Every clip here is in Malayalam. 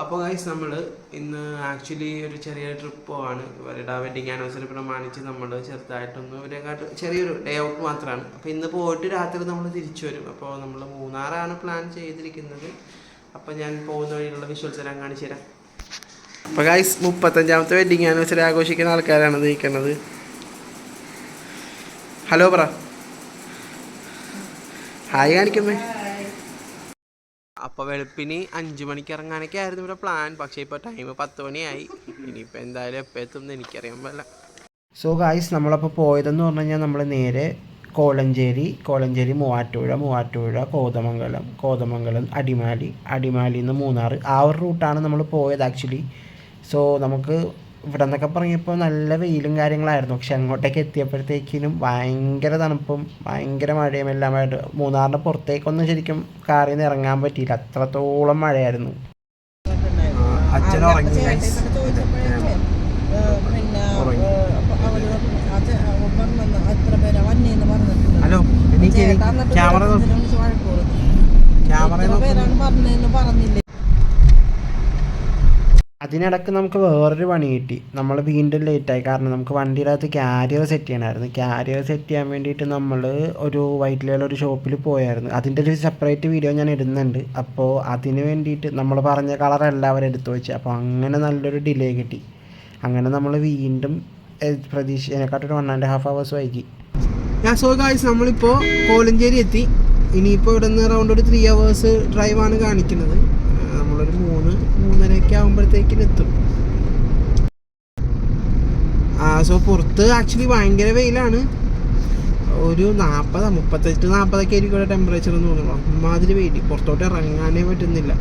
അപ്പോൾ ഗൈസ് നമ്മൾ ഇന്ന് ആക്ച്വലി ഒരു ചെറിയ ട്രിപ്പ് പോവാണ്. ഇവരുടെ വെഡിങ് ആനിവേഴ്സറി പ്രമാണിച്ച് നമ്മൾ ചെറുതായിട്ടൊന്ന് ഒരു ചെറിയൊരു ഡേ ഔട്ട് മാത്രമാണ് അപ്പോൾ ഇന്ന് പോയിട്ട് രാത്രി നമ്മൾ തിരിച്ചു വരും. അപ്പോൾ നമ്മൾ മൂന്നാറാണ് പ്ലാൻ ചെയ്തിരിക്കുന്നത്. അപ്പോൾ ഞാൻ പോകുന്ന വഴിയുള്ള വിഷ്വൽസ് എല്ലാം കാണിച്ചു തരാം. അപ്പോൾ ഗൈസ് മുപ്പത്തഞ്ചാമത്തെ വെഡിങ് ആനിവേഴ്സറി ആഘോഷിക്കുന്ന ആൾക്കാരാണ് നിൽക്കുന്നത് ഹലോ പറ ഹായ് കാണിക്കുന്നേ. അപ്പോൾ വെളുപ്പിന് അഞ്ച് മണിക്ക് ഇറങ്ങാനൊക്കെ ആയിരുന്നു ഇവിടെ പ്ലാൻ പക്ഷേ ഇപ്പോൾ ടൈം പത്ത് മണിയായി. ഇനിയിപ്പോൾ എന്തായാലും എപ്പോൾ എത്തും എനിക്കറിയാൻ പറ്റില്ല സോ ഗായ്സ് നമ്മളപ്പോൾ പോയതെന്ന് പറഞ്ഞു കഴിഞ്ഞാൽ നമ്മൾ നേരെ കോലഞ്ചേരി കോലഞ്ചേരി മൂവാറ്റുപുഴ മൂവാറ്റുപുഴ കോതമംഗലം കോതമംഗലം അടിമാലി അടിമാലിന്ന് മൂന്നാർ ആ ഒരു റൂട്ടാണ് നമ്മൾ പോയത് ആക്ച്വലി സോ നമുക്ക് ഇവിടെ നിന്നൊക്കെ പറഞ്ഞപ്പോൾ നല്ല വെയിലും കാര്യങ്ങളായിരുന്നു. പക്ഷെ അങ്ങോട്ടേക്ക് എത്തിയപ്പോഴത്തേക്കിനും ഭയങ്കര തണുപ്പും ഭയങ്കര മഴയും എല്ലാമായിട്ട് മൂന്നാറിന്റെ പുറത്തേക്കൊന്നും ശരിക്കും കാറിൽ നിന്ന് ഇറങ്ങാൻ പറ്റിയില്ല. അത്രത്തോളം മഴയായിരുന്നു. അച്ഛൻ ഉറങ്ങി. guys. ഹലോ എനിക്ക് ക്യാമറ ക്യാമറ പറഞ്ഞില്ലേ? അതിനിടക്ക് നമുക്ക് വേറൊരു പണി കിട്ടി. നമ്മൾ വീണ്ടും ലേറ്റായി കാരണം നമുക്ക് വണ്ടിയുടെ ക്യാരിയർ സെറ്റ് ചെയ്യണമായിരുന്നു ക്യാരിയർ സെറ്റ് ചെയ്യാൻ വേണ്ടിയിട്ട് നമ്മൾ ഒരു വൈറ്റിലുള്ള ഒരു ഷോപ്പിൽ പോയായിരുന്നു. അതിന്റെ ഒരു സെപ്പറേറ്റ് വീഡിയോ ഞാൻ ഇടുന്നുണ്ട്. അപ്പോൾ അതിന് വേണ്ടിയിട്ട് നമ്മൾ പറഞ്ഞ കളർ എല്ലാവരും എടുത്തു വെച്ച്. അപ്പോൾ അങ്ങനെ നല്ലൊരു ഡിലേ കിട്ടി. അങ്ങനെ നമ്മൾ വീണ്ടും പ്രതീക്ഷിച്ചതിനെക്കാട്ടൊരു വൺ ആൻഡ് ഹാഫ് അവേഴ്സ് വൈകി. ഞാൻ സോ ഗായ്സ് നമ്മളിപ്പോൾ കോലഞ്ചേരി എത്തി. ഇനിയിപ്പോൾ ഇവിടെ നിന്ന് റൗണ്ട് ഒരു ത്രീ അവേഴ്സ് ഡ്രൈവാണ് കാണിക്കുന്നത്. നമ്മളൊരു മൂന്ന് മൂന്നരയൊക്കെ ആകുമ്പോഴത്തേക്കിന് എത്തും സോ പുറത്ത് ആക്ച്വലി ഭയങ്കര വെയിലാണ്. ഒരു നാൽപ്പത് മുപ്പത്തെട്ട് നാൽപ്പതൊക്കെ ആയിരിക്കും ഇവിടെ ടെമ്പറേച്ചർ എന്ന് തോന്നുന്നു. അമ്മാതിരി വെയിൽ പുറത്തോട്ട് ഇറങ്ങാനേ പറ്റുന്നില്ല.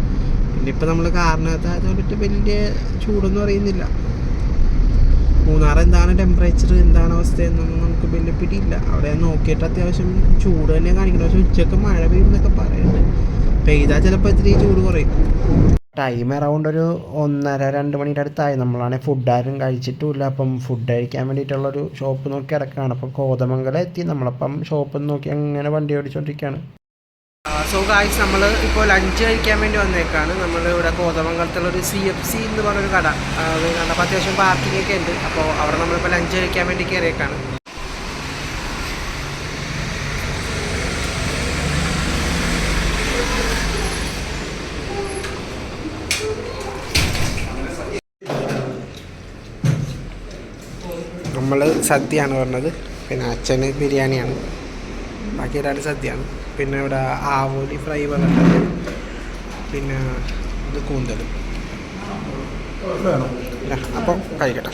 പിന്നെ ഇപ്പം നമ്മൾ കാറിനകത്ത് അതുകൊണ്ടിട്ട് വലിയ ചൂടൊന്നും അറിയുന്നില്ല. മൂന്നാർ എന്താണ് ടെമ്പറേച്ചർ എന്താണ് അവസ്ഥ? എന്നൊന്നും നമുക്ക് വലിയ പിടിയില്ല. അവിടെ നോക്കിയിട്ട് അത്യാവശ്യം ചൂട് തന്നെ കാണിക്കണം പക്ഷെ ഉച്ചയ്ക്ക് മഴ പെയ്യുന്നൊക്കെ പറയുന്നുണ്ട്. പെയ്താൽ ചിലപ്പോൾ ഇത്തിരി ചൂട് കുറയും. ടൈം അറൗണ്ട് ഒരു ഒന്നര രണ്ട് മണിയുടെ അടുത്തായി. നമ്മളാണെങ്കിൽ ഫുഡ് ആരും കഴിച്ചിട്ടുമില്ല. അപ്പം ഫുഡ് കഴിക്കാൻ വേണ്ടിയിട്ടുള്ളൊരു ഷോപ്പ് നോക്കി കിടക്കുകയാണ്. അപ്പം കോതമംഗലം എത്തി. നമ്മളപ്പം ഷോപ്പ് നോക്കി അങ്ങനെ വണ്ടി ഓടിച്ചോണ്ടിരിക്കുകയാണ്. സോ ഗായ്സ് നമ്മൾ ഇപ്പോൾ ലഞ്ച് കഴിക്കാൻ വേണ്ടി വന്നേക്കാണ്. നമ്മൾ ഇവിടെ കോതമംഗലത്തുള്ളൊരു സി എഫ് സി എന്ന് പറഞ്ഞൊരു കട. അത് കണ്ടപ്പോൾ അത്യാവശ്യം പാർക്കിംഗ് ഒക്കെ ഉണ്ട്. അപ്പോൾ അവിടെ നമ്മളിപ്പോൾ ലഞ്ച് കഴിക്കാൻ വേണ്ടി കയറിയേക്കാണ് നമ്മൾ സദ്യയാണ് പറഞ്ഞത്. പിന്നെ അച്ഛന് ബിരിയാണിയാണ്. ബാക്കി ഒരാൾ സദ്യയാണ്. പിന്നെ ഇവിടെ ആവോലി ഫ്രൈ പറഞ്ഞിട്ടുണ്ട് പിന്നെ ഇത് കൂന്തൽ. അപ്പോൾ കഴിക്കട്ടെ.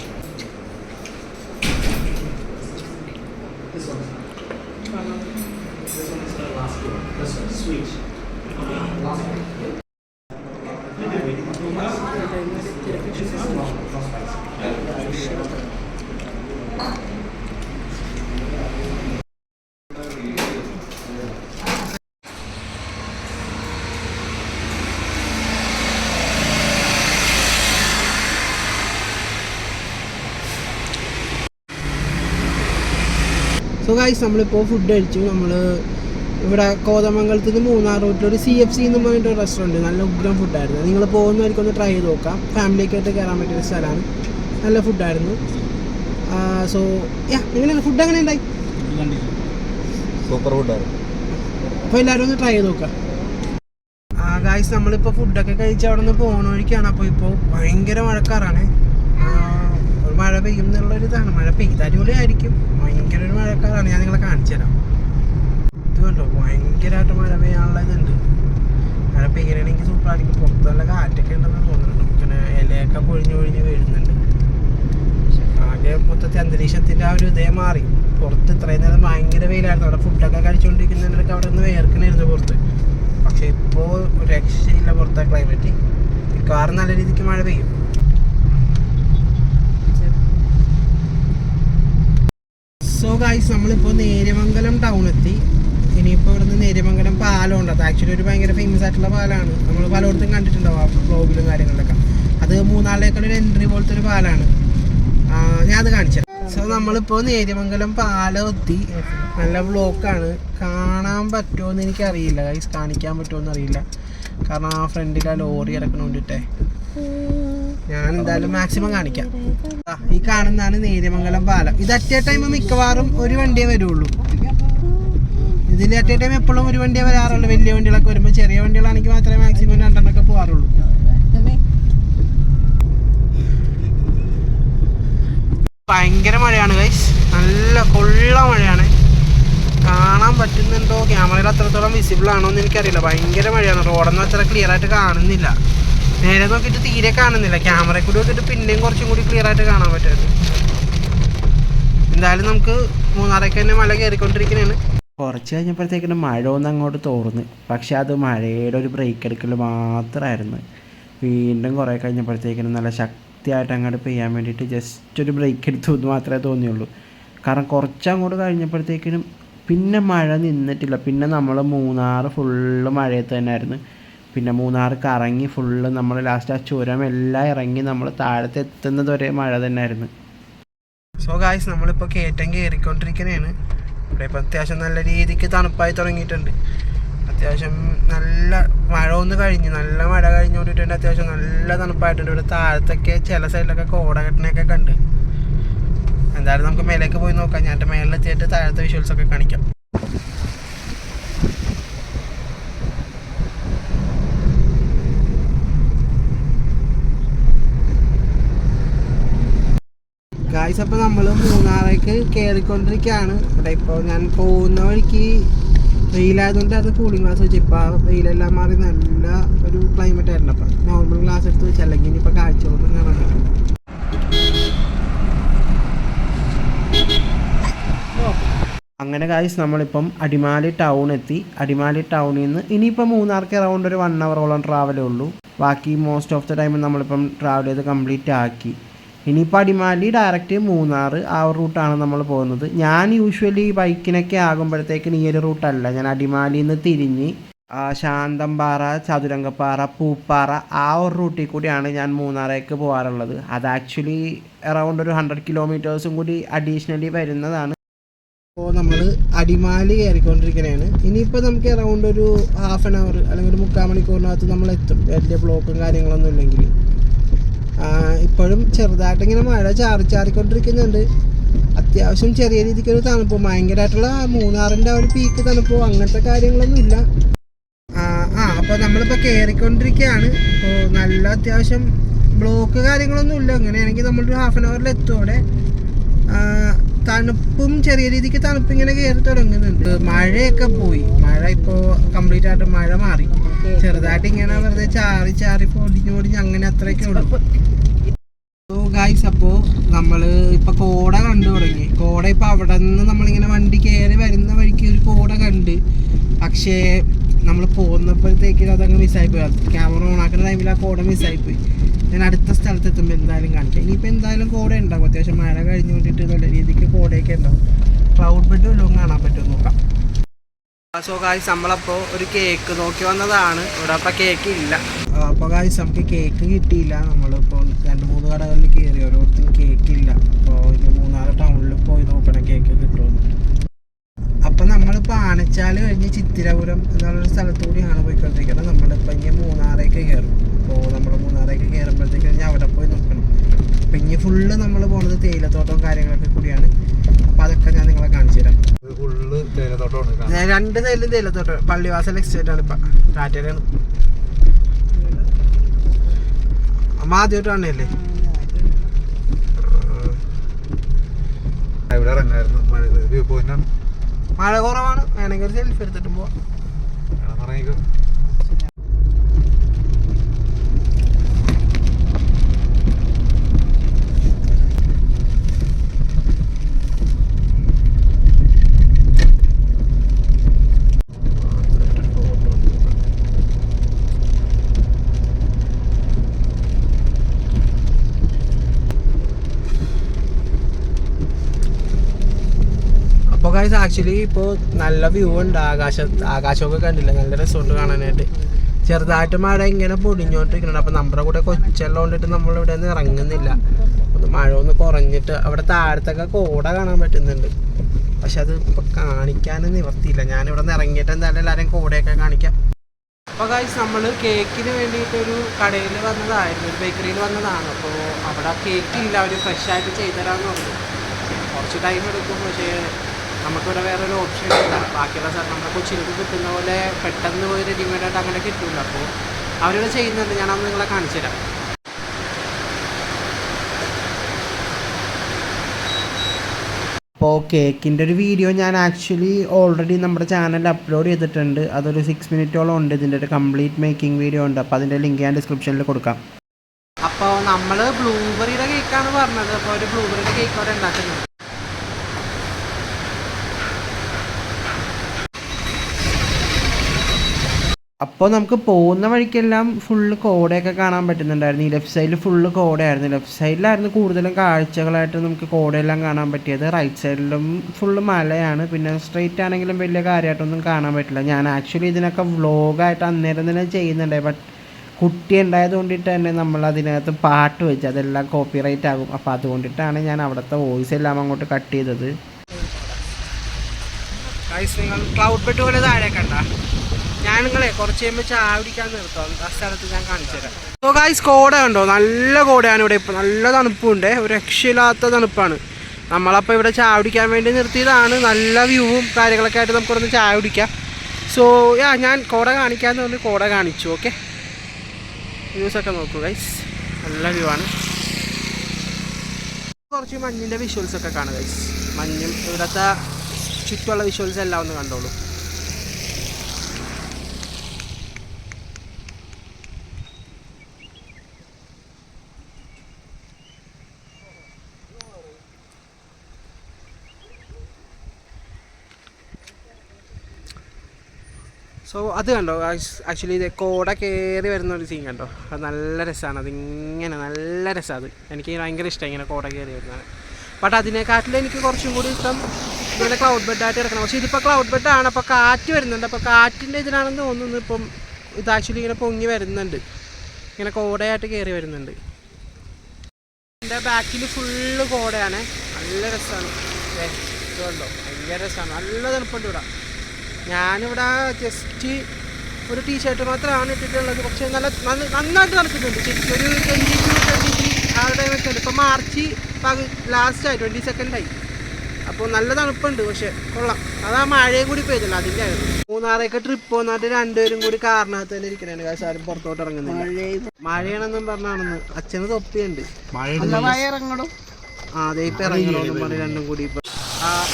സോ ഗൈസ് നമ്മളിപ്പോൾ ഫുഡ് കഴിച്ചു. നമ്മൾ ഇവിടെ കോതമംഗലത്ത് നിന്ന് മൂന്നാർ റൂട്ടിൽ ഒരു സി എഫ് സി എന്ന് പറഞ്ഞിട്ട് ഒരു റെസ്റ്റോറന്റ് നല്ല ഉഗ്രം ഫുഡായിരുന്നു നിങ്ങൾ പോകുന്നവർക്ക് ഒന്ന് ട്രൈ ചെയ്ത് നോക്കാം. ഫാമിലിയൊക്കെ ആയിട്ട് കയറാൻ പറ്റിയ സ്ഥലമാണ് നല്ല ഫുഡായിരുന്നു സോ യാ എങ്ങനെയാണ് ഫുഡ് അങ്ങനെ ഉണ്ടായി? സൂപ്പർ ഫുഡായിരുന്നു അപ്പോൾ എല്ലാവരും ഒന്ന് ട്രൈ ചെയ്ത് നോക്കാം. ആ ഗായ്സ് നമ്മളിപ്പോൾ ഫുഡൊക്കെ കഴിച്ച് അവിടെ നിന്ന് പോകണ വഴിക്കാണ് അപ്പോൾ ഇപ്പോൾ ഭയങ്കര മഴക്കാറാണ്. മഴ പെയ്യും എന്നുള്ളൊരു ഇതാണ് മഴ പെയ്ത അടിപൊളിയായിരിക്കും. ഭയങ്കര ഒരു മഴക്കാലാണ്. ഞാൻ നിങ്ങളെ കാണിച്ചു തരാം. ഇത് കണ്ടോ? ഭയങ്കരമായിട്ട് മഴ പെയ്യാനുള്ള ഇതുണ്ട്. മഴ പെയ്യണമെങ്കിൽ സൂപ്പറായിരിക്കും. പുറത്ത് നല്ല കാറ്റൊക്കെ ഉണ്ടെന്ന് തോന്നുന്നുണ്ട്. പിന്നെ ഇലയൊക്കെ പൊഴിഞ്ഞ് പൊഴിഞ്ഞ് വീഴുന്നുണ്ട് ആകെ മൊത്തത്തിൽ അന്തരീക്ഷത്തിന്റെ ആ ഒരു ഇതേ മാറി. പുറത്ത് ഇത്രയും നേരം ഭയങ്കര വെയിലായിരുന്നു. അവിടെ ഫുഡൊക്കെ കഴിച്ചുകൊണ്ടിരിക്കുന്നതിനൊക്കെ അവിടെ നിന്ന് വേർക്കണായിരുന്നു പുറത്ത്. പക്ഷേ ഇപ്പോൾ രക്ഷയില്ല പുറത്തെ ക്ലൈമറ്റ് മിക്കവാറും നല്ല രീതിക്ക് മഴ പെയ്യും. സോ ഗായ്സ് നമ്മളിപ്പോൾ നേര്യമംഗലം ടൗൺ എത്തി. ഇനിയിപ്പോൾ ഇവിടുന്ന് നേര്യമംഗലം പാലം ഉണ്ട് അത് ആക്ച്വലി ഒരു ഭയങ്കര ഫേമസ് ആയിട്ടുള്ള പാലമാണ് നമ്മൾ പലയിടത്തും കണ്ടിട്ടുണ്ടാവും ആ വ്ലോഗിലും കാര്യങ്ങളിലൊക്കെ. അത് മൂന്നാളിലേക്കുള്ള ഒരു എൻട്രി പോലത്തെ ഒരു പാലമാണ് ആ, ഞാൻ അത് കാണിച്ചത് സോ നമ്മളിപ്പോൾ നേര്യമംഗലം പാലം എത്തി. നല്ല ബ്ലോക്കാണ് കാണാൻ പറ്റുമോ എന്ന് എനിക്കറിയില്ല. ഗൈസ് കാണിക്കാൻ പറ്റുമോ എന്നറിയില്ല കാരണം ആ ഫ്രണ്ടിൽ ആ ലോറി കിടക്കണോണ്ടിട്ടേ. ഞാൻ എന്തായാലും മാക്സിമം കാണിക്കാം ഈ കാണുന്നതാണ് നേര്യമംഗലം പാലം. ഇത് അറ്റ് ടൈം മിക്കവാറും ഒരു വണ്ടിയേ വരുള്ളൂ. ഇതിൽ അറ്റ് ടൈം എപ്പോഴും ഒരു വണ്ടിയേ വരാറുള്ളൂ. വലിയ വണ്ടികളൊക്കെ വരുമ്പോൾ ചെറിയ വണ്ടികളാണെങ്കിൽ മാത്രമേ മാക്സിമം രണ്ടെണ്ണമൊക്കെ പോകാറുള്ളൂ ഭയങ്കര മഴയാണ് ഗൈസ് നല്ല കൊള്ള മഴയാണ്. കാണാൻ പറ്റുന്നുണ്ടോ? ക്യാമറയിൽ അത്രത്തോളം വിസിബിൾ ആണോ എന്ന് എനിക്കറിയില്ല. ഭയങ്കര മഴയാണ്. റോഡൊന്നും അത്ര ക്ലിയർ ആയിട്ട് കാണുന്നില്ല. നേരെ നോക്കിയിട്ട് തീരെ കാണുന്നില്ല. ക്യാമറയിൽ കൂടി നോക്കിയിട്ട് പിന്നെയും കുറച്ചും കൂടി ക്ലിയർ ആയിട്ട് കാണാൻ പറ്റുമായിരുന്നു എന്തായാലും നമുക്ക് മൂന്നാറേക്ക് തന്നെ മല കയറിക്കൊണ്ടിരിക്കുന്നതാണ് കുറച്ച് കഴിഞ്ഞപ്പോഴത്തേക്കിന് മഴ ഒന്ന് അങ്ങോട്ട് തോർന്ന്. പക്ഷെ അത് മഴയുടെ ഒരു ബ്രേക്ക് എടുക്കൽ മാത്രമായിരുന്നു വീണ്ടും കുറേ കഴിഞ്ഞപ്പോഴത്തേക്കിനും നല്ല ശക്തിയായിട്ട് അങ്ങോട്ട് പെയ്യാൻ വേണ്ടിയിട്ട് ജസ്റ്റ് ഒരു ബ്രേക്ക് എടുത്തു എന്ന് മാത്രമേ തോന്നിയുള്ളൂ. കാരണം കുറച്ച് അങ്ങോട്ട് കഴിഞ്ഞപ്പോഴത്തേക്കിനും പിന്നെ മഴ നിന്നിട്ടില്ല. പിന്നെ നമ്മൾ മൂന്നാറ് ഫുള്ള് മഴയത്ത് തന്നെയായിരുന്നു. പിന്നെ മൂന്നാർ കറങ്ങി ഫുള്ള് നമ്മൾ ലാസ്റ്റ് ആ ചുരം എല്ലാം ഇറങ്ങി നമ്മൾ താഴത്തെ എത്തുന്നത് വരെ മഴ തന്നെയായിരുന്നു. സോ ഗായ്സ് നമ്മളിപ്പോൾ കയറ്റം കയറിക്കൊണ്ടിരിക്കുന്നതാണ് ഇവിടെ ഇപ്പോൾ അത്യാവശ്യം നല്ല രീതിക്ക് തണുപ്പായി തുടങ്ങിയിട്ടുണ്ട്. അത്യാവശ്യം നല്ല മഴ ഒന്ന് കഴിഞ്ഞ്. നല്ല മഴ കഴിഞ്ഞുകൊണ്ടിട്ടുണ്ട് അത്യാവശ്യം നല്ല തണുപ്പായിട്ടുണ്ട്. ഇവിടെ താഴത്തൊക്കെ ചില സൈഡിലൊക്കെ കോട കെട്ടണയൊക്കെ കണ്ട്. എന്തായാലും നമുക്ക് മേലേക്ക് പോയി നോക്കാം. ഞാൻ എന്റെ മേളിലെത്തിയിട്ട് താഴത്തെ വിഷ്വൽസ് ഒക്കെ കാണിക്കാം. ഗായ്സ് അപ്പോൾ നമ്മൾ മൂന്നാറേക്ക് കയറിക്കൊണ്ടിരിക്കുകയാണ് ഇവിടെ ഇപ്പോൾ ഞാൻ പോകുന്ന വഴിക്ക് വെയിലായതുകൊണ്ട് അത് കൂളിംഗ് ഗ്ലാസ് വെച്ച്. ഇപ്പോൾ വെയിലെല്ലാം മാറി നല്ല ഒരു ക്ലൈമറ്റ് ആയിരുന്നു. അപ്പം നോർമൽ ഗ്ലാസ് എടുത്ത് വെച്ച്. അല്ലെങ്കിൽ ഇനിയിപ്പോൾ കാഴ്ചകളൊന്നും കാണാൻ അങ്ങനെ കാശ് നമ്മളിപ്പം അടിമാലി ടൗൺ എത്തി. അടിമാലി ടൗണിൽ നിന്ന് ഇനിയിപ്പം മൂന്നാർക്ക് അറൗണ്ട് ഒരു വൺ അവറോളം ട്രാവലേ ഉള്ളൂ. ബാക്കി മോസ്റ്റ് ഓഫ് ദ ടൈം നമ്മളിപ്പം ട്രാവൽ ചെയ്ത് കംപ്ലീറ്റ് ആക്കി. ഇനിയിപ്പോൾ അടിമാലി ഡയറക്റ്റ് മൂന്നാർ ആ ഒരു റൂട്ടാണ് നമ്മൾ പോകുന്നത്. ഞാൻ യൂഷ്വലി ബൈക്കിനൊക്കെ ആകുമ്പോഴത്തേക്കിന് ഈ ഒരു റൂട്ടല്ല ഞാൻ അടിമാലിയിൽ നിന്ന് തിരിഞ്ഞ് ശാന്തംപാറ ചതുരംഗപ്പാറ പൂപ്പാറ ആ ഒരു റൂട്ടിൽ കൂടിയാണ് ഞാൻ മൂന്നാറേക്ക് പോകാറുള്ളത് അത് ആക്ച്വലി അറൗണ്ട് ഒരു ഹൺഡ്രഡ് കിലോമീറ്റേഴ്സും കൂടി അഡീഷണലി വരുന്നതാണ്. അപ്പോൾ നമ്മൾ അടിമാലി കയറിക്കൊണ്ടിരിക്കുന്നതാണ് ഇനിയിപ്പോൾ നമുക്ക് അറൗണ്ട് ഒരു ഹാഫ് ആൻ അവർ അല്ലെങ്കിൽ ഒരു മുക്കാൽ മണിക്കൂറിനകത്ത് നമ്മൾ എത്തും വലിയ ബ്ലോക്കും കാര്യങ്ങളൊന്നും ഇല്ലെങ്കിൽ ഇപ്പോഴും ചെറുതായിട്ട് ഇങ്ങനെ മഴ ചാറി ചാറിക്കൊണ്ടിരിക്കുന്നുണ്ട്. അത്യാവശ്യം ചെറിയ രീതിക്കൊരു തണുപ്പ്. ഭയങ്കരമായിട്ടുള്ള മൂന്നാറിന്റെ ഒരു പീക്ക് തണുപ്പോ. അങ്ങനത്തെ കാര്യങ്ങളൊന്നും ഇല്ല. ആ അപ്പോൾ നമ്മളിപ്പോൾ കയറിക്കൊണ്ടിരിക്കുകയാണ് അപ്പോൾ നല്ല അത്യാവശ്യം ബ്ലോക്ക് കാര്യങ്ങളൊന്നും ഇല്ല. അങ്ങനെയാണെങ്കിൽ നമ്മളൊരു ഹാഫ് ആൻ അവറിൽ എത്തും അവിടെ. തണുപ്പും ചെറിയ രീതിക്ക് തണുപ്പ് ഇങ്ങനെ കയറി തുടങ്ങുന്നുണ്ട്. മഴയൊക്കെ പോയി. മഴ ഇപ്പോൾ കംപ്ലീറ്റ് ആയിട്ട് മഴ മാറി. ചെറുതായിട്ട് ഇങ്ങനെ വെറുതെ ചാറി ചാറി പൊടിഞ്ഞ് പൊടിഞ്ഞ് അങ്ങനെ അത്രയൊക്കെ ഉള്ളൂ. ഗായ്സ് അപ്പോൾ നമ്മൾ ഇപ്പോൾ കോട കണ്ടു തുടങ്ങി. കോട ഇപ്പോൾ അവിടെ നിന്ന് നമ്മളിങ്ങനെ വണ്ടി കയറി വരുന്ന വഴിക്ക് ഒരു കോട കണ്ട്. പക്ഷേ നമ്മൾ പോകുന്നപ്പോഴത്തേക്ക് അതങ്ങ് മിസ്സായി പോയി. ക്യാമറ ഓണാക്കുന്ന ടൈമിൽ ആ കോട മിസ്സായി പോയി. ഞാൻ അടുത്ത സ്ഥലത്ത് എത്തുമ്പോൾ എന്തായാലും കാണിക്കാം. ഇനിയിപ്പോൾ എന്തായാലും കോട ഉണ്ടാകും അത്യാവശ്യം മഴ കഴിഞ്ഞു കൊണ്ടിട്ട് നല്ല രീതിക്ക് കോടയൊക്കെ ഉണ്ടാവും. ക്ലൗഡ് ബെഡ് വല്ലതും കാണാൻ പറ്റും നോക്കാം. സോ ഗായ്സ് നമ്മളപ്പോൾ ഒരു കേക്ക് നോക്കി വന്നതാണ്. ഇവിടെ അപ്പോൾ കേക്ക് ഇല്ല. അപ്പോൾ ഗായ്സ് നമുക്ക് കേക്ക് കിട്ടിയില്ല. നമ്മളിപ്പോൾ രണ്ട് മൂന്ന് കടകളിൽ കയറി ഓരോരുത്തരും കേക്ക് ഇല്ല. അപ്പോൾ ഇനി മൂന്നാറ് ടൗണിൽ പോയി നോക്കണം കേക്ക് കിട്ടുമെന്ന് അപ്പം നമ്മളിപ്പോൾ ആനച്ചാൽ കഴിഞ്ഞ് ചിത്തിരപുരം എന്നുള്ളൊരു സ്ഥലത്തു കൂടിയാണ് പോയിക്കൊണ്ടിരിക്കുന്നത്. നമ്മളിപ്പോൾ ഇനി മൂന്നാറേക്ക് കയറും അപ്പോൾ നമ്മൾ മൂന്നാറേക്ക് കയറുമ്പോഴത്തേക്ക് കഴിഞ്ഞാൽ അവിടെ പോയി നോക്കണം അപ്പം ഇനി ഫുള്ള് നമ്മൾ പോണത് തേയിലത്തോട്ടവും കാര്യങ്ങളൊക്കെ കൂടിയാണ്. അപ്പോൾ അതൊക്കെ ഞാൻ നിങ്ങളെ കാണിച്ചു തരാം. ഫുള്ള് തേയിലത്തോട്ടമാണ് ഞാൻ രണ്ട് സൈഡിലും തേയിലത്തോട്ടം. പള്ളിവാസൽ എക്സ്റ്റേറ്റ് ആണ് ഇപ്പം. ടാറ്റയിലാണ് അമ്മ ആദ്യമായിട്ട് കാണുന്നല്ലേ ഇവിടെ ഇറങ്ങായിരുന്നു. മഴ കുറവാണ്. വേണമെങ്കിൽ സെൽഫി എടുത്തിട്ട് പോവാം. കാഴ്ച ആക്ച്വലി ഇപ്പോൾ നല്ല വ്യൂ ഉണ്ട്. ആകാശ ആകാശമൊക്കെ കണ്ടില്ല? നല്ല രസമുണ്ട് കാണാനായിട്ട്. ചെറുതായിട്ട് മഴ ഇങ്ങനെ പൊടിഞ്ഞോണ്ടിരിക്കുന്നുണ്ട്. അപ്പം നമ്മുടെ കൂടെ കൊച്ചെല്ലാം കൊണ്ടിട്ട് നമ്മൾ ഇവിടെ നിന്ന് ഇറങ്ങുന്നില്ല. ഒന്ന് മഴ ഒന്ന് കുറഞ്ഞിട്ട് അവിടെ താഴത്തൊക്കെ കോട കാണാൻ പറ്റുന്നുണ്ട്. പക്ഷെ അത് ഇപ്പോൾ കാണിക്കാൻ നിവർത്തിയില്ല. ഞാനിവിടെ നിന്ന് ഇറങ്ങിയിട്ട് എന്തായാലും എല്ലാവരും കോടയൊക്കെ കാണിക്കാം. അപ്പോൾ ഗൈസ് നമ്മൾ കേക്കിന് വേണ്ടിയിട്ടൊരു കടയിൽ വന്നതായിരുന്നു. ഒരു ബേക്കറിയിൽ വന്നതാണ്. അപ്പോൾ അവിടെ കേക്ക് ഇല്ല. അവർ ഫ്രഷ് ആയിട്ട് ചെയ്തുതരാമെന്ന് പറഞ്ഞു. കുറച്ച് ടൈം എടുക്കും. പക്ഷേ നമുക്കിവിടെ വേറൊരു ഓപ്ഷൻ ഇല്ല. ബാക്കിയുള്ള സാധനം നമ്മുടെ കൊച്ചിയിലേക്ക് കിട്ടുന്ന പോലെ പെട്ടെന്ന് പോയി റെഡിമെയ്ഡ് ആയിട്ട് അങ്ങനെ കിട്ടില്ല അപ്പോൾ അവരിവിടെ ചെയ്യുന്നുണ്ട്. അന്ന് നിങ്ങളെ കാണിച്ചു തരാം അപ്പോൾ കേക്കിന്റെ ഒരു വീഡിയോ ഞാൻ ആക്ച്വലി ഓൾറെഡി നമ്മുടെ ചാനലിൽ അപ്ലോഡ് ചെയ്തിട്ടുണ്ട്. അതൊരു സിക്സ് മിനിറ്റോളം ഉണ്ട്. ഇതിന്റെ ഒരു കംപ്ലീറ്റ് മേക്കിംഗ് വീഡിയോ ഉണ്ട്. അപ്പോൾ അതിന്റെ ലിങ്ക് ഞാൻ ഡിസ്ക്രിപ്ഷനിൽ കൊടുക്കാം. അപ്പോൾ നമ്മൾ ബ്ലൂബെറിയുടെ കേക്കാണ് പറഞ്ഞത്. അപ്പോൾ ഒരു ബ്ലൂബെറിയുടെ കേക്ക് അവിടെ ഉണ്ടാക്കുന്നുണ്ട്. അപ്പോൾ നമുക്ക് പോകുന്ന വഴിക്കെല്ലാം ഫുള്ള് കോടയൊക്കെ കാണാൻ പറ്റുന്നുണ്ടായിരുന്നു. ഈ ലെഫ്റ്റ് സൈഡിൽ ഫുള്ള് കോടയായിരുന്നു. ലെഫ്റ്റ് സൈഡിലായിരുന്നു കൂടുതലും കാഴ്ചകളായിട്ട് നമുക്ക് കോടയെല്ലാം കാണാൻ പറ്റിയത്. റൈറ്റ് സൈഡിലും ഫുള്ള് മലയാണ്. പിന്നെ സ്ട്രെയിറ്റ് ആണെങ്കിലും വലിയ കാര്യമായിട്ടൊന്നും കാണാൻ പറ്റില്ല. ഞാൻ ആക്ച്വലി ഇതിനൊക്കെ വ്ലോഗായിട്ട് അന്നേരം തന്നെ ചെയ്യുന്നുണ്ട്. ബട്ട് കുട്ടി ഉണ്ടായത് കൊണ്ടിട്ട് തന്നെ നമ്മൾ അതിനകത്ത് പാട്ട് വെച്ച് അതെല്ലാം കോപ്പി റൈറ്റ് ആകും. അപ്പോൾ അതുകൊണ്ടിട്ടാണ് ഞാൻ അവിടുത്തെ വോയിസ് എല്ലാം അങ്ങോട്ട് കട്ട് ചെയ്തത്. നിങ്ങൾ ക്ലൗഡ് ബെഡ് പോലെ താഴെ ഞാൻ നിങ്ങളെ കുറച്ച് കഴിയുമ്പോൾ ചാവിടിക്കാൻ നിർത്തും. ആ സ്ഥലത്ത് ഞാൻ കാണിച്ചു തരാം. സോ ഗൈസ് കോട ഉണ്ടോ നല്ല കോടയാണ് ഇവിടെ ഇപ്പോൾ നല്ല തണുപ്പുണ്ട്. ഒരു രക്ഷയില്ലാത്ത തണുപ്പാണ്. നമ്മളപ്പോൾ ഇവിടെ ചായ കുടിക്കാൻ വേണ്ടി നിർത്തിയതാണ്. നല്ല വ്യൂവും കാര്യങ്ങളൊക്കെ ആയിട്ട് നമുക്കൊന്ന് ചായ കുടിക്കാം സോ യാ ഞാൻ കോട കാണിക്കാമെന്ന് പറഞ്ഞ് കോട കാണിച്ചു ഓക്കെ വ്യൂസൊക്കെ നോക്കൂ ഗൈസ് നല്ല വ്യൂ ആണ്. കുറച്ച് മഞ്ഞിന്റെ വിഷ്വൽസ് ഒക്കെ കാണുക ഗൈസ് മഞ്ഞും ഇവിടുത്തെ ചുറ്റുമുള്ള വിഷ്വൽസ് എല്ലാം ഒന്ന് കണ്ടോളൂ. സോ അത് കണ്ടോ ആക്ച്വലി ഇത് കോട കയറി വരുന്ന ഒരു സീൻ കണ്ടോ? അത് നല്ല രസമാണ് അതിങ്ങനെ നല്ല രസമാണ് അത്. എനിക്ക് ഭയങ്കര ഇഷ്ടമാണ് ഇങ്ങനെ കോട കയറി വരുന്നത്. ബട്ട് അതിനെക്കാട്ടിലും എനിക്ക് കുറച്ചും കൂടി ഇഷ്ടം ഇങ്ങനെ ക്ലൗഡ് ബെഡ് ബെഡായിട്ട് കിടക്കണം. പക്ഷേ ഇതിപ്പോൾ ക്ലൗഡ് ബെഡ് ആണ്. അപ്പോൾ കാറ്റ് വരുന്നുണ്ട്. അപ്പോൾ കാറ്റിന്റെ ഇതിനാണെന്ന് തോന്നുന്നു ഇപ്പം ഇത് ആക്ച്വലി ഇങ്ങനെ പൊങ്ങി വരുന്നുണ്ട്. ഇങ്ങനെ കോടയായിട്ട് കയറി വരുന്നുണ്ട്. എന്റെ ബാക്കിൽ ഫുള്ള് കോടയാണ്. നല്ല രസമാണ് ഇതുണ്ടോ ഭയങ്കര രസമാണ് നല്ല തണുപ്പുണ്ട് ഇവിടെ. ഞാനിവിടെ ജസ്റ്റ് ഒരു ടീഷർട്ട് മാത്രമാണ് ഇട്ടിട്ടുള്ളത്. പക്ഷേ നല്ല നന്നായിട്ട് നടക്കുന്നുണ്ട് ശരിക്കും ഒരു ട്വന്റി ടു ട്വന്റി ത്രീ ആ ടൈമൊക്കെ ഉണ്ട് ഇപ്പോൾ മാർച്ച് പകു ലാസ്റ്റായി ട്വന്റി സെക്കൻഡായി അപ്പോൾ നല്ല തണുപ്പുണ്ട്. പക്ഷേ കൊള്ളാം. അതാ മഴയും കൂടി പെയ്തല്ലോ അതിന്റെ ആയിരുന്നു മൂന്നാറേക്ക് ട്രിപ്പ് വന്നിട്ട് രണ്ടുപേരും കൂടി കാറിനകത്ത് തന്നെ ഇരിക്കണേ കാശ് ആരും പുറത്തോട്ട് ഇറങ്ങുന്നില്ല. മഴയാണെന്നും പറഞ്ഞാണെന്ന്. അച്ഛന് തൊപ്പിയുണ്ട്. ഇറങ്ങടും ആ അതെ ഇപ്പം ഇറങ്ങണമെന്നും പറഞ്ഞ് രണ്ടും കൂടി ഇപ്പം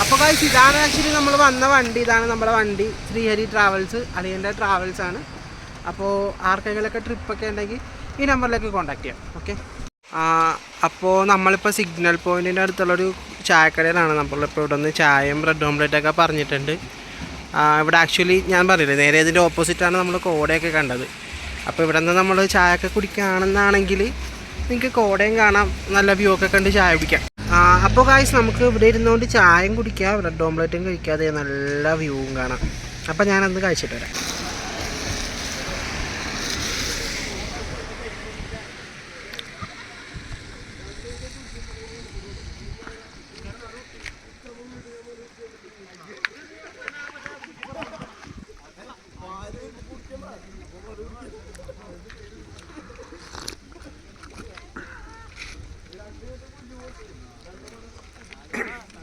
അപ്പോൾ കാഴ്ച ഇതാണ് ആക്ച്വലി നമ്മൾ വന്ന വണ്ടി. ഇതാണ് നമ്മുടെ വണ്ടി. ശ്രീഹരി ട്രാവൽസ് അളിയന്റെ ട്രാവൽസ് ആണ്. അപ്പോൾ ആർക്കെങ്കിലൊക്കെ ട്രിപ്പൊക്കെ ഉണ്ടെങ്കിൽ ഈ നമ്പറിലേക്ക് കോൺടാക്ട് ചെയ്യാം. ഓക്കെ അപ്പോൾ നമ്മളിപ്പോൾ സിഗ്നൽ പോയിന്റിന്റെ അടുത്തുള്ളൊരു ചായക്കടയിലാണ്. നമ്മളിപ്പോൾ ഇവിടെ നിന്ന് ചായയും ബ്രെഡ് ഓംലെറ്റൊക്കെ പറഞ്ഞിട്ടുണ്ട്. ഇവിടെ ആക്ച്വലി ഞാൻ പറഞ്ഞില്ലേ നേരെ ഇതിന്റെ ഓപ്പോസിറ്റാണ് നമ്മൾ കോടയൊക്കെ കണ്ടത്. അപ്പോൾ ഇവിടെ നിന്ന് നമ്മൾ ചായയൊക്കെ കുടിക്കുകയാണെന്നാണെങ്കിൽ നിങ്ങൾക്ക് കോടയും കാണാം നല്ല വ്യൂ ഒക്കെ കണ്ട് ചായ കുടിക്കാം. അപ്പോൾ കായ്സ് നമുക്ക് ഇവിടെ ഇരുന്നുകൊണ്ട് ചായയും കുടിക്കാം ബ്രെഡ് ഓംലെറ്റും കഴിക്കാതെ നല്ല വ്യൂവും കാണാം. അപ്പോൾ ഞാനന്ന് കഴിച്ചിട്ട് വരാം.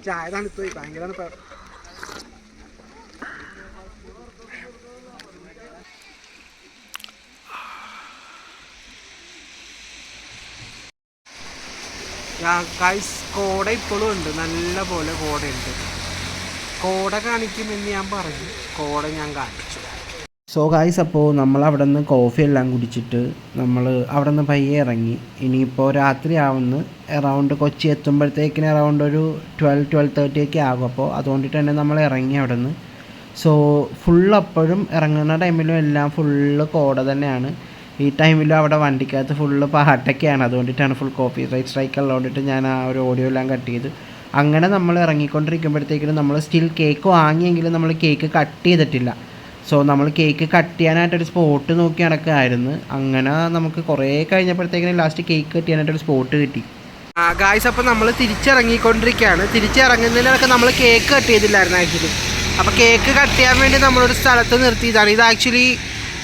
ചായ തണുത്ത് ഭയങ്കര കോട ഇപ്പോഴും ഉണ്ട്. നല്ല പോലെ കോടയുണ്ട് കോട കാണിക്കുമെന്ന് ഞാൻ പറഞ്ഞു. കോട ഞാൻ കാണിച്ചു. സോ ഗായ്സ് അപ്പോൾ നമ്മൾ അവിടെ നിന്ന് കോഫി എല്ലാം കുടിച്ചിട്ട് നമ്മൾ അവിടെ നിന്ന് പയ്യെ ഇറങ്ങി. ഇനിയിപ്പോൾ രാത്രി ആവുന്നു. എറൗണ്ട് കൊച്ചി എത്തുമ്പോഴത്തേക്കിന് എറൗണ്ട് ഒരു ട്വൽവ് ട്വൽവ് തേർട്ടി ഒക്കെ ആകും. അപ്പോൾ അതുകൊണ്ടിട്ട് തന്നെ നമ്മൾ ഇറങ്ങി അവിടെ നിന്ന് സോ ഫുൾ അപ്പോഴും ഇറങ്ങുന്ന ടൈമിലും എല്ലാം ഫുള്ള് കോട തന്നെയാണ്. ഈ ടൈമിലും അവിടെ വണ്ടിക്കകത്ത് ഫുള്ള് പാട്ടൊക്കെയാണ്. അതുകൊണ്ടിട്ടാണ് ഫുൾ കോപ്പി റൈറ്റ് സ്ട്രൈക്ക് ഉള്ളതുകൊണ്ടിട്ട് ഞാൻ ആ ഒരു ഓഡിയോ എല്ലാം കട്ട് ചെയ്ത്. അങ്ങനെ നമ്മൾ ഇറങ്ങിക്കൊണ്ടിരിക്കുമ്പോഴത്തേക്കിനും നമ്മൾ സ്റ്റിൽ കേക്ക് വാങ്ങിയെങ്കിലും നമ്മൾ കേക്ക് കട്ട് ചെയ്തിട്ടില്ല. സോ നമ്മൾ കേക്ക് കട്ട് ചെയ്യാനായിട്ടൊരു സ്പോട്ട് നോക്കി നടക്കുകയായിരുന്നു. അങ്ങനെ നമുക്ക് കുറേ കഴിഞ്ഞപ്പോഴത്തേക്കിനും ലാസ്റ്റ് കേക്ക് കട്ട് ചെയ്യാനായിട്ടൊരു സ്പോട്ട് കിട്ടി. ആ ഗായ്സ് അപ്പോൾ നമ്മൾ തിരിച്ചിറങ്ങിക്കൊണ്ടിരിക്കുകയാണ്. തിരിച്ചിറങ്ങുന്നതിനൊക്കെ നമ്മൾ കേക്ക് കട്ട് ചെയ്തില്ലായിരുന്നു ആക്ച്വലി അപ്പോൾ കേക്ക് കട്ട് ചെയ്യാൻ വേണ്ടി നമ്മളൊരു സ്ഥലത്ത് നിർത്തിയതാണ്. ഇത് ആക്ച്വലി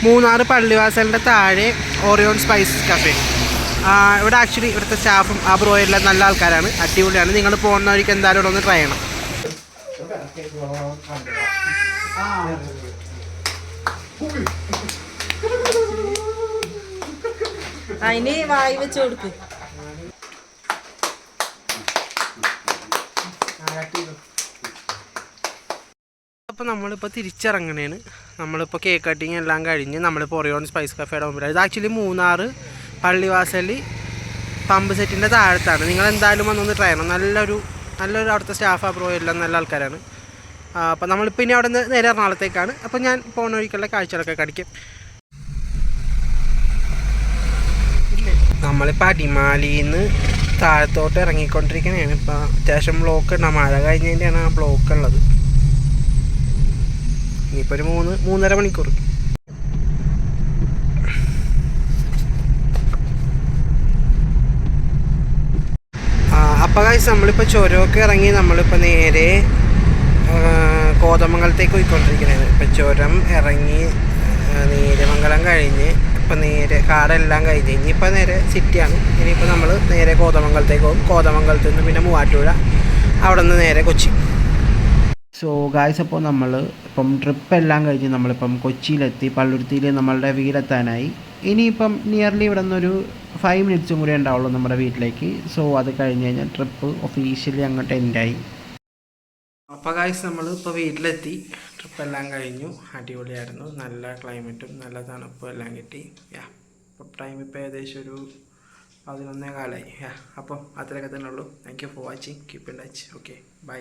മൂന്നാർ പള്ളിവാസലിന്റെ താഴെ ഓറിയോൺ സ്പൈസ് കഫേ ഇവിടെ ആക്ച്വലി ഇവിടുത്തെ സ്റ്റാഫും ആ ബ്രോ എല്ലാം നല്ല ആൾക്കാരാണ്. അടിപൊളിയാണ്. നിങ്ങൾ പോകുന്ന വഴിക്ക് എന്തായാലും ഇവിടെ ഒന്ന് ട്രൈ ചെയ്യണം. അതിന് വായി വെച്ച് കൊടുക്ക്. അപ്പോൾ നമ്മളിപ്പോൾ തിരിച്ചിറങ്ങണേണ്. നമ്മളിപ്പോൾ കേക്ക് കട്ടിങ് എല്ലാം കഴിഞ്ഞ് നമ്മളിപ്പോൾ ഒറിയോൺ സ്പൈസ് കഫേയുടെ മുമ്പിലാണ് ഇത് ആക്ച്വലി മൂന്നാർ പള്ളിവാസലി പമ്പ് സെറ്റിന്റെ താഴത്താണ്. നിങ്ങൾ എന്തായാലും വന്നൊന്ന് ട്രൈ ചെയ്യണം. നല്ലൊരു നല്ലൊരു അവിടുത്തെ സ്റ്റാഫ് അപ്രൂവ് എല്ലാം നല്ല ആൾക്കാരാണ്. അപ്പോൾ നമ്മളിപ്പോൾ ഇനി അവിടെ നിന്ന് നേരെ എറണാകുളത്തേക്കാണ്. അപ്പോൾ ഞാൻ പോകുന്ന വഴിക്കുള്ള കാഴ്ചകളൊക്കെ കാണിക്കും. നമ്മളിപ്പോൾ അടിമാലിന്ന് താഴത്തോട്ട് ഇറങ്ങിക്കൊണ്ടിരിക്കണതാണ് ഇപ്പോൾ അത്യാവശ്യം ബ്ലോക്ക് ഉണ്ട്. മഴ കഴിഞ്ഞതിന്റെയാണ് ആ ബ്ലോക്ക് ഉള്ളത്. ഇനിയിപ്പോൾ ഒരു മൂന്ന് മൂന്നര മണിക്കൂർ. അപ്പോൾ കാശ് നമ്മളിപ്പോൾ ചുരമൊക്കെ ഇറങ്ങി നമ്മളിപ്പോൾ നേരെ കോതമംഗലത്തേക്ക് പോയിക്കൊണ്ടിരിക്കുന്നത്. ഇപ്പം ചുരം ഇറങ്ങി നീരമംഗലം കഴിഞ്ഞ് ഇപ്പം നേരെ കാടെല്ലാം കഴിഞ്ഞ്. ഇനിയിപ്പോൾ നേരെ സിറ്റിയാണ് ഇനിയിപ്പോൾ നമ്മൾ നേരെ കോതമംഗലത്തേക്ക് പോകും. കോതമംഗലത്ത് നിന്ന് പിന്നെ മൂവാറ്റുപുഴ അവിടെ നിന്ന് നേരെ കൊച്ചി. സോ ഗായ്സ് അപ്പോൾ നമ്മൾ ഇപ്പം ട്രിപ്പ് എല്ലാം കഴിഞ്ഞ് നമ്മളിപ്പം കൊച്ചിയിലെത്തി. പള്ളുരുത്തിയിൽ നമ്മളുടെ വീടെത്താനായി. ഇനിയിപ്പം നിയർലി ഇവിടെ നിന്നൊരു ഫൈവ് മിനിറ്റ്സും കൂടി ഉണ്ടാവുള്ളൂ നമ്മുടെ വീട്ടിലേക്ക്. സോ അത് കഴിഞ്ഞ് കഴിഞ്ഞാൽ ട്രിപ്പ് ഒഫീഷ്യലി അങ്ങോട്ട് എൻഡായി അപ്പോൾ കാശ് നമ്മൾ ഇപ്പോൾ വീട്ടിലെത്തി. ട്രിപ്പ് എല്ലാം കഴിഞ്ഞു. അടിപൊളിയായിരുന്നു. നല്ല ക്ലൈമറ്റും നല്ല തണുപ്പും എല്ലാം കിട്ടി. യാ അപ്പോൾ ടൈം ഇപ്പോൾ ഏകദേശം ഒരു പതിനൊന്നേ കാലമായി യാ അപ്പോൾ അത്രയൊക്കെ തന്നെ ഉള്ളൂ. Thank you for watching keep in touch okay bye